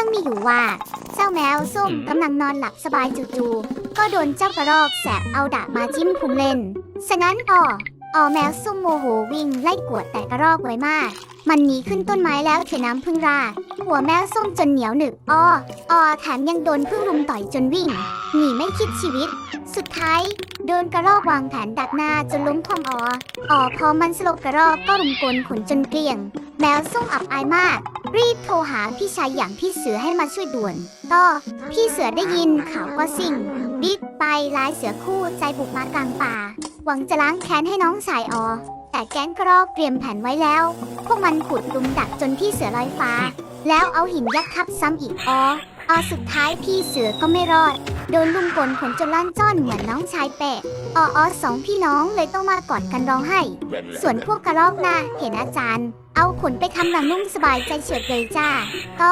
รื่องมีอยู่ว่า เจ้าแมวส้มกำลังนอนหลับสบายจู่ๆก็โดนเจ้ากระรอกแสบเอาดาบมาจิ้มพุงเล่น ฉะนั้นอ่ออ่อแมวส้มโมโหวิ่งไล่กวดแต่กระรอกไว้มาก มันหนีขึ้นต้นไม้แล้วเทน้ำพึ่งราดหัวแมวส้มจนเหนียวหนึบอ้ออ้อแถมยังโดนพึ่งรุมต่อยจนวิ่งหนีไม่คิดชีวิต สุดท้าย โดนกระรอกวางแผนดักหน้าจนล้มคว่ำออออพอมันสลบกระรอกก็รุมกลขนจนเกลี้ยง แมวส้มอับอายมาก รีบโทรหาพี่ชายอย่างพี่เสือให้มาช่วยด่วนก็พี่เสือได้ยินข่าวก็สิ่งบิ๊กไปลายเสือคู่ใจบุกมากลางป่า หวังจะล้างแค้นให้น้องชายออแต่แก๊งกระรอกเตรียมแผนไว้แล้ว พวกมันขุดลุมดักจนพี่เสือลอยฟ้า แล้วเอาหินยักษ์ทับซ้ำอีกออออสุดท้ายพี่เสือก็ไม่รอด โดนลุมกลขนจนล่านจ้อนเหมือนน้องชายเปะออออสองพี่น้องเลยต้องมากอดกันร้องไห้ ส่วนพวกกระรอกนะเห็นอาจารย์ เอาขนไปทำหนังนุ่งสบายใจเฉิดเลยจ้า ก็